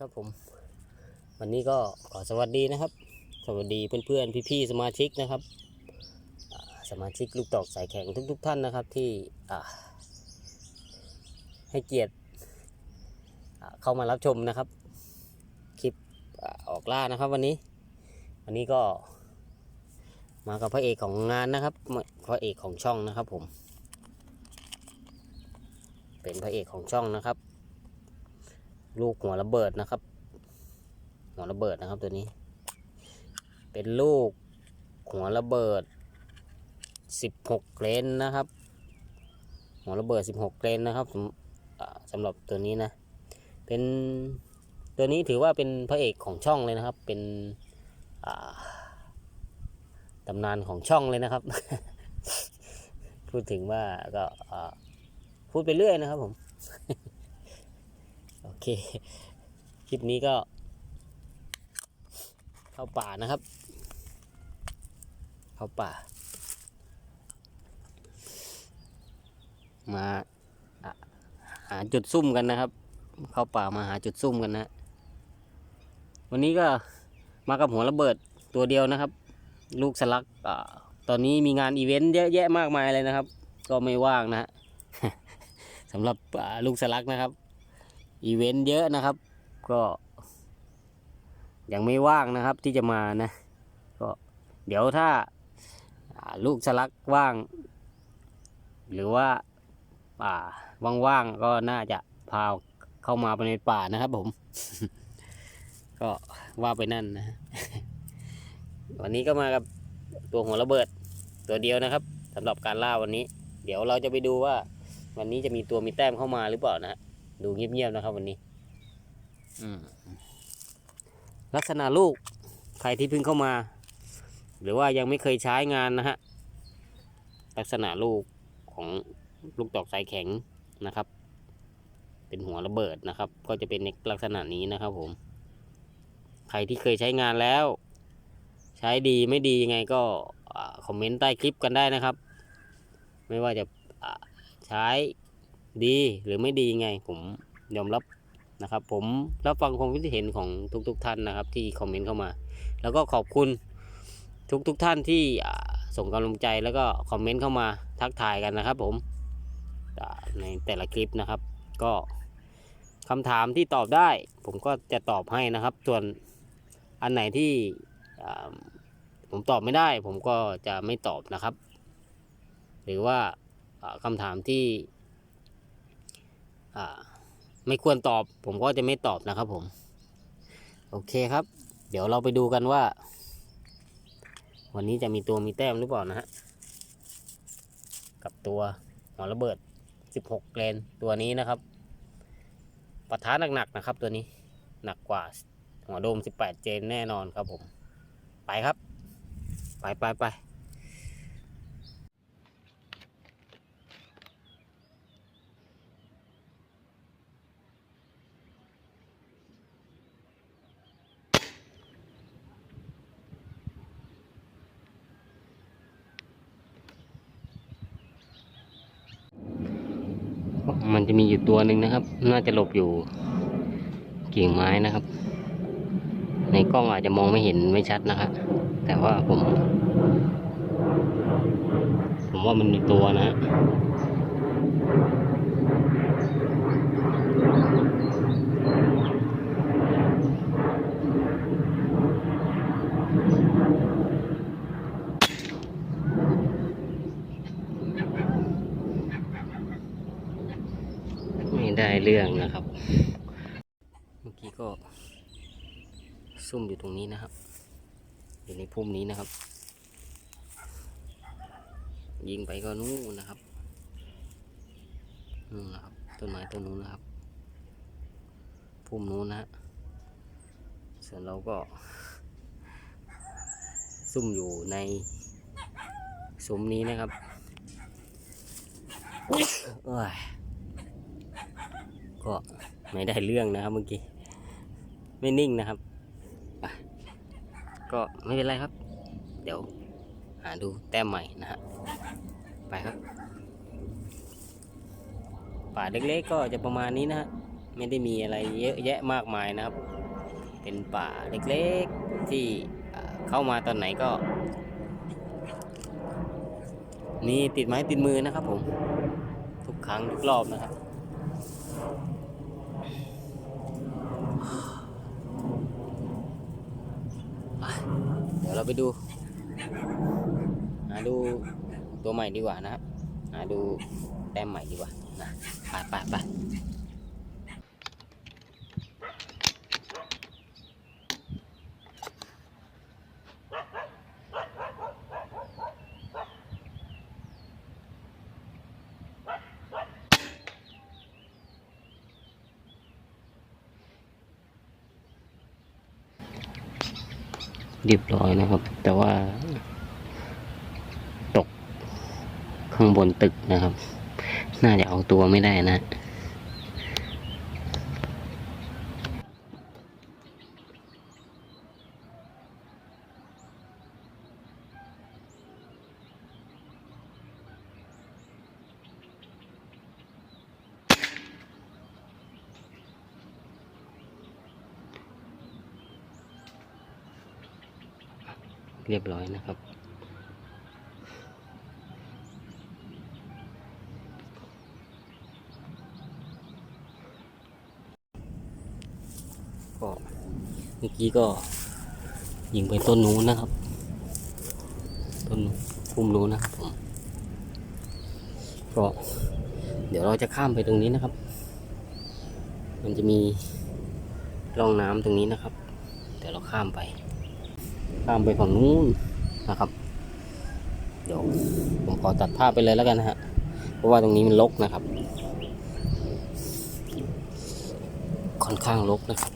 ครับผม วันนี้ก็ขอสวัสดีนะครับ สวัสดีเพื่อนๆพี่ๆสมาชิกนะครับ สมาชิกลูกตอกสายแข็งทุก ๆ ท่านนะครับที่ให้เกียรติเข้ามารับชมนะครับ คลิปอออกล่านะครับวันนี้ วันนี้ก็มากับพระเอกของงานนะครับ พระเอกของช่องนะครับผม เป็นพระเอกของช่องนะครับ ลูกหัวระเบิดนะครับ หัวระเบิดนะครับตัวนี้ เป็นลูกหัวระเบิด 16 เลนนะครับ หัวระเบิด 16 เลนนะครับสำอ่าหรับตัวนี้นะ เป็นตัวนี้ถือว่าเป็นพระเอกของช่องเลยนะครับ เป็นตำนานของช่องเลยนะครับ พูดถึงว่าก็พูดไปเรื่อยนะครับผม เคคลิปนี้ก็ เข้าป่านะครับ เข้าป่า มาหาจุดซุ่มกันนะครับ เข้าป่ามาหาจุดซุ่มกันนะ วันนี้ก็มากับหัวระเบิดตัวเดียวนะครับ ลูกสลักอตอนนี้มีงานอีเวนต์เยอะแยะมากมายเลยนะครับ ก็ไม่ว่างนะสำหรับลูกสลักนะครับ อีเวนต์เยอะนะครับ ก็ยังไม่ว่างนะครับที่จะมานะก็เดี๋ยวถ้าลูกสลักว่าง หรือว่าป่าว่างๆก็น่าจะพาเข้ามาไปในป่านะครับผม ก็ว่าไปนั่นนะวันนี้ก็มากับตัวหัวระเบิดตัวเดียวนะครับสำหรับการล่าวันนี้ เดี๋ยวเราจะไปดูว่า วันนี้จะมีตัวมีแต้มเข้ามาหรือเปล่านะ ดูเงียบๆนะครับ วันนี้อืมลักษณะลูกใครที่เพิ่งเข้ามา หรือว่ายังไม่เคยใช้งานนะฮะลักษณะลูกของลูกตอกสายแข็งนะครับ เป็นหัวระเบิดนะครับ ก็จะเป็นในลักษณะนี้นะครับ ผม ใครที่เคยใช้งานแล้ว ใช้ดีไม่ดียังไงก็อ่าคอมเมนต์ใต้คลิปกันได้นะครับ ไม่ว่าจะอ่าใช้ ดีหรือไม่ดียังไงผมยอมรับนะครับ ผมรับฟังความคิดเห็นของทุกๆทท่านนะครับ ที่คอมเมนต์เข้ามา แล้วก็ขอบคุณทุกๆทท่านที่ส่งกำลังใจแล้วก็คอมเมนต์เข้ามาทักทายกันนะครับ ผมในแต่ละคลิปนะครับ ก็คำถามที่ตอบได้ ผมก็จะตอบให้นะครับ ส่วนอันไหนที่ผมตอบไม่ได้ ผมก็จะไม่ตอบนะครับ หรือว่าอ่าคำถามที่ ไม่ควรตอบ ผมก็จะไม่ตอบนะครับผม โอเคครับ เดี๋ยวเราไปดูกันว่า วันนี้จะมีตัวมีแต้มหรือเปล่านะฮะ กับตัวหัวระเบิด 16 เกรนตัวนี้นะครับปะทะหนักๆนะครับ ตัวนี้หนักกว่าหัวโดม 18 เจนแน่นอนครับผม ไปครับ ไปไปไป มันจะมีอยู่ตัวหนึ่งนะครับ น่าจะหลบอยู่กิ่งไม้นะครับ ในกล้องอาจจะมองไม่เห็นไม่ชัดนะครับ แต่ว่าผม ผมว่ามันมีตัวนะฮะไม่ได้ เรื่องนะครับ เมื่อกี้ก็ซุ่มอยู่ตรงนี้นะครับ อยู่ในพุ่มนี้นะครับ ยิงไปก็นู้นนะครับนู่นนะครับต้นไม้ต้นนู้นนะครับ พุ่มนู้นนะฮะส่วนเราก็ซุ่มอยู่ในซุ้มนี้นะครับ เอ้ย ไม่ได้เรื่องนะครับเมื่อกี้ ไม่นิ่งนะครับ ก็ไม่เป็นไรครับ เดี๋ยว หาดูแต้มใหม่นะฮะ ไปครับ ป่าเล็กๆก็จะประมาณนี้นะฮะ ไม่ได้มีอะไรเยอะแยะมากมายนะครับ เป็นป่าเล็กๆที่เข้ามาตอนไหนก็มีติดไม้ติดมือนะครับผม ทุกครั้งทุกรอบนะครับ เราไปดูหาดูตัวใหม่ดีกว่านะครับหาดูแต้มใหม่ดีกว่านะไปไปไป เรียบร้อยนะครับ แต่ว่า ตกข้างบนตึกนะครับ น่าจะเอาตัวไม่ได้นะ รียบร้อยนะครับ ก็เมื่อกี้ก็ยิงไปต้นนู้นนะครับ ต้นพุ่มนู้นนะครับผมก็เดี๋ยวเราจะข้ามไปตรงนี้นะครับ มันจะมีร่องน้ำตรงนี้นะครับ เดี๋ยวเราข้ามไป ข้ามไปฝั่งนู้นนะครับ เดี๋ยวผมขอตัดภาพไปเลยแล้วกันนะฮะ เพราะว่าตรงนี้มันรกนะครับ ค่อนข้างรกนะครับ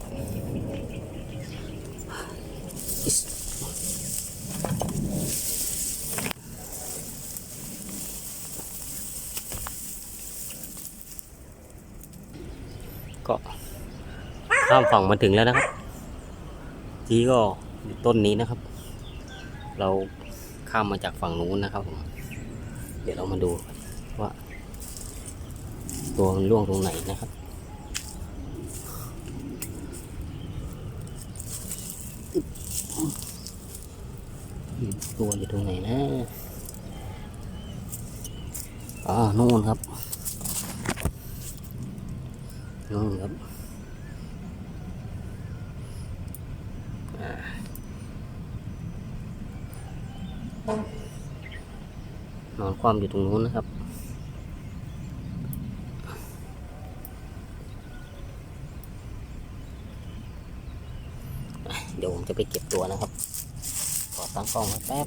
ก็ข้ามฝั่งมาถึงแล้วนะครับ ทีก็ ต้นนี้นะครับ เราข้ามมาจากฝั่งนู้นนะครับผมเดี๋ยวเรามาดูว่า ตัวมันล่วงตรงไหนนะครับตัวอยู่ตรงไหนนะอ๋อนู่นครับนู่นครับ นอนความอยู่ตรงนู้นนะครับ เดี๋ยวผมจะไปเก็บตัวนะครับ ขอตั้งกล้องไว้แป๊บ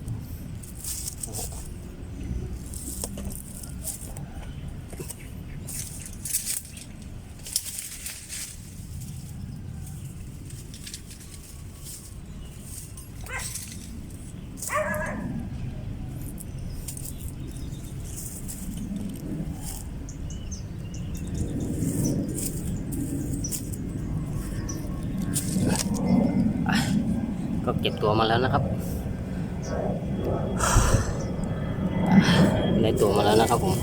เก็บตัวมาแล้วนะครับ ได้ตัวมาแล้วนะครับผม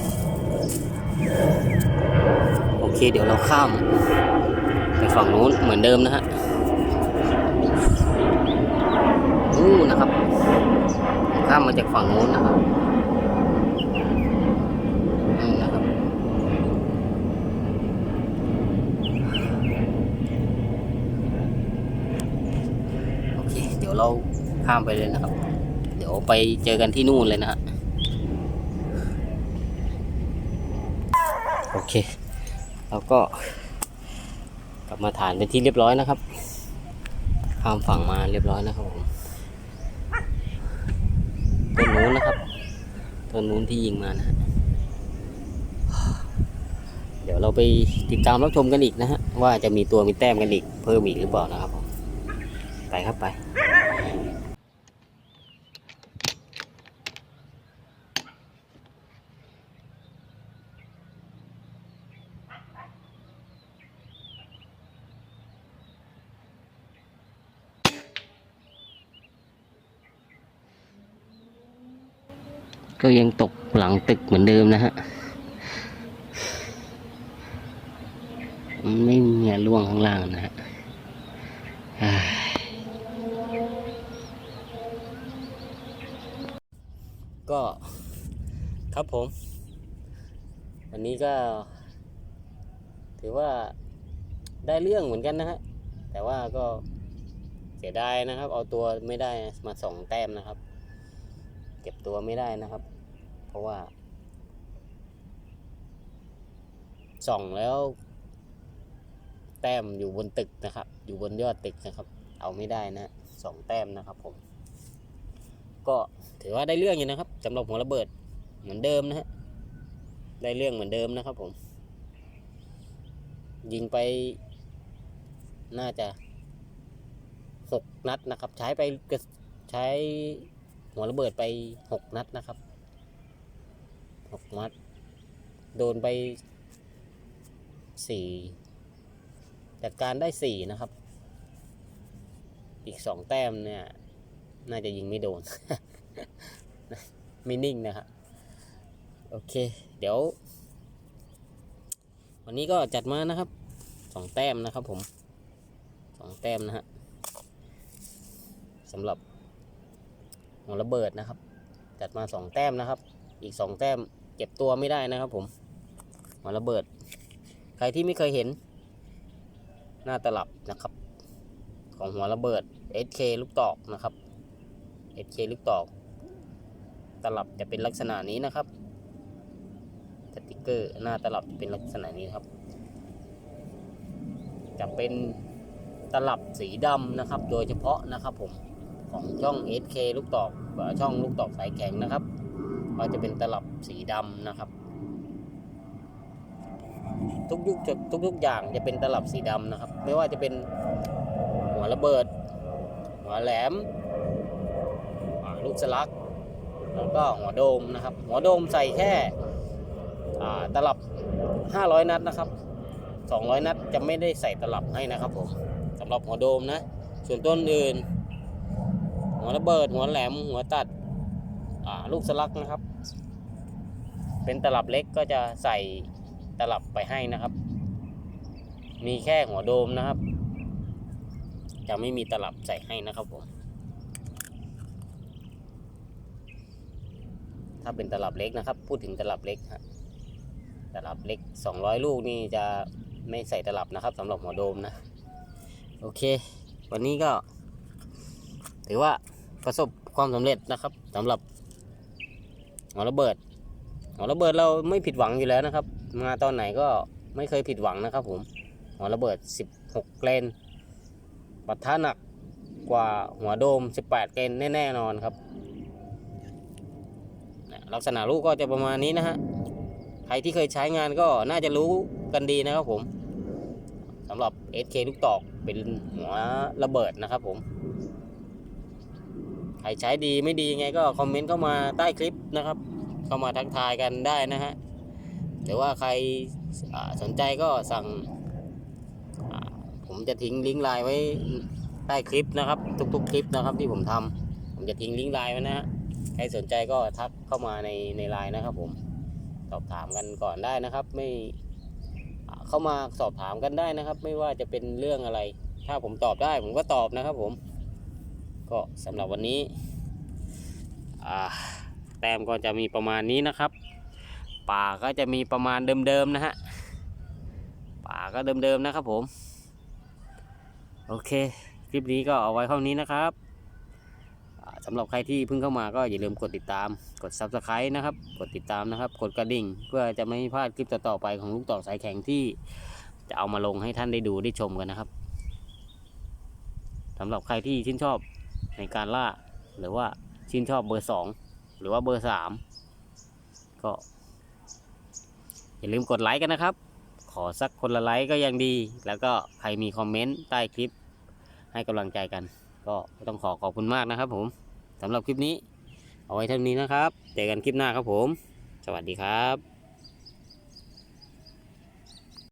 โอเค เดี๋ยวเราข้าม ไปฝั่งนู้นเหมือนเดิมนะฮะนู้นะครับ ข้ามมาจากฝั่งนู้นนะครับนี่นะครับ โอเค เดี๋ยวเรา ข้ามไปเลยนะครับ เดี๋ยวไปเจอกันที่นู่นเลยนะฮะโอเคแล้วก็กลับมาฐานเป็นที่เรียบร้อยนะครับ ข้ามฝั่งมาเรียบร้อยนะครับผมต้นนู้นนะครับต้นนู้นที่ยิงมานะฮะเดี๋ยวเราไปติดตามรับชมกันอีกนะฮะว่าจะมีตัวมีแต้มกันอีกเพิ่มอีกหรือเปล่านะครับผมไปครับไป ก็ยังตกหลังตึกเหมือนเดิมนะฮะไม่มีเงล่วงข้างล่างนะฮะก็ครับผม วันนี้ก็ ถือว่าได้เรื่องเหมือนกันนะฮะ แต่ว่าก็เสียดายนะครับ เอาตัวไม่ได้มาสองแต้มนะครับ เก็บตัวไม่ได้นะครับ เพราะว่า ส่องแล้ว แต้มอยู่บนตึกนะครับ อยู่บนยอดตึกนะครับ เอาไม่ได้นะสองแต้มนะครับผม ก็ถือว่าได้เรื่องอยู่นะครับสำหรับหัวระเบิดเหมือนเดิมนะฮะได้เรื่องเหมือนเดิมนะครับผม ยิงไป น่าจะหกนัดนะครับ ใช้ไปใช้ หัวระเบิดไปหกนัดนะครับหกนัด โดนไปสี่จัดการได้สี่นะครับ อีกสองแต้มเนี่ย น่าจะยิงไม่โดน ไม่นิ่งนะครับ โอเค เดี๋ยว วันนี้ก็จัดมานะครับสองแต้มนะครับผมสองแต้มนะฮะสำหรับ หัวระเบิดนะครับ จัดมาสองแต้มนะครับ อีกสองแต้มเก็บตัวไม่ได้นะครับผมหัวระเบิด ใครที่ไม่เคยเห็น หน้าตลับนะครับ ของหัวระเบิด SK ลูกตอกนะครับ SK ลูกตอก ตลับจะเป็นลักษณะนี้นะครับสติกเกอร์หน้าตลับเป็นลักษณะนี้ครับ จะเป็นตลับสีดำนะครับ โดยเฉพาะนะครับผม ของช่อง SK ลูกตอกเอ่อช่องลูกตอกสายแข็งนะครับ ก็จะเป็นตลับสีดำนะครับ ทุกยุคทุกยุกอย่างจะเป็นตลับสีดำนะครับ ไม่ว่าจะเป็นหัวระเบิด หัวแหลมลูกสลัก แล้วก็หัวโดมนะครับ หัวโดมใส่แค่ตลับ 500 นัดนะครับ 200 นัดจะไม่ได้ใส่ตลับให้นะครับผมสำหรับหัวโดมนะ ส่วนต้นอื่น หัวระเบิด หัวแหลม หัวตัดลูกสลักนะครับ เป็นตลับเล็กก็จะใส่ตลับไปให้นะครับ มีแค่หัวโดมนะครับ จะไม่มีตลับใส่ให้นะครับผมถ้าเป็นตลับเล็กนะครับ พูดถึงตลับเล็กฮะตลับเล็ก 200 ลูกนี่จะไม่ใส่ตลับนะครับสำหรับหัวโดมนะ โอเค วันนี้ก็ ถือว่าประสบความสำเร็จนะครับสำหรับหัวระเบิดหัวระเบิดเราไม่ผิดหวังอยู่แล้วนะครับ มาตอนไหนก็ไม่เคยผิดหวังนะครับ ผมหัวระเบิด 16เกรนปัทะหนักกว่าหัวโดม 18เกรนแน่ๆนอนครับ ลักษณะลูกก็จะประมาณนี้นะฮะ ใครที่เคยใช้งานก็น่าจะรู้กันดีนะครับผมสำหรับ SK ลูกตอกเป็นหัวระเบิดนะครับผม ใครใช้ดีไม่ดียังไงก็คอมเมนต์เข้ามาใต้คลิปนะครับ เข้ามาทักทายกันได้นะฮะหรือว่าใครสนใจก็สั่ง ผมจะทิ้งลิงก์ไลน์ไว้ใต้คลิปนะครับ ทุกๆ คลิปนะครับที่ผมทำผมจะทิ้งลิงก์ไลน์ไว้นะฮะใครสนใจก็ทักเข้ามาในในไลน์นะครับ ผมสอบถามกันก่อนได้นะครับ ไม่เข้ามาสอบถามกันได้นะครับ ไม่ว่าจะเป็นเรื่องอะไร ถ้าผมตอบได้ผมก็ตอบนะครับผม ก็สำหรับวันนี้แต้มก็จะมีประมาณนี้นะครับ ป่าก็จะมีประมาณเดิมๆนะฮะป่าก็เดิมๆนะครับผม โอเค คลิปนี้ก็เอาไว้เท่านี้นะครับสำหรับใครที่เพิ่งเข้ามาก็อย่าลืมกดติดตาม กด subscribe นะครับ กดติดตามนะครับ กดกระดิ่ง เพื่อจะไม่พลาดคลิปต่อๆไปของลูกต่อสายแข็งที่จะเอามาลงให้ท่านได้ดูได้ชมกันนะครับสำหรับใครที่ชื่นชอบ ในการล่า หรือว่าชื่นชอบเบอร์สองหรือว่าเบอร์สามก็ อย่าลืมกดไลค์กันนะครับ ขอสักคนละไลค์ก็ยังดี แล้วก็ใครมีคอมเมนต์ใต้คลิป ให้กำลังใจกัน ก็ต้องขอขอบคุณมากนะครับผมสำหรับคลิปนี้ เอาไว้เท่านี้นะครับ เจอกันคลิปหน้าครับผม สวัสดีครับ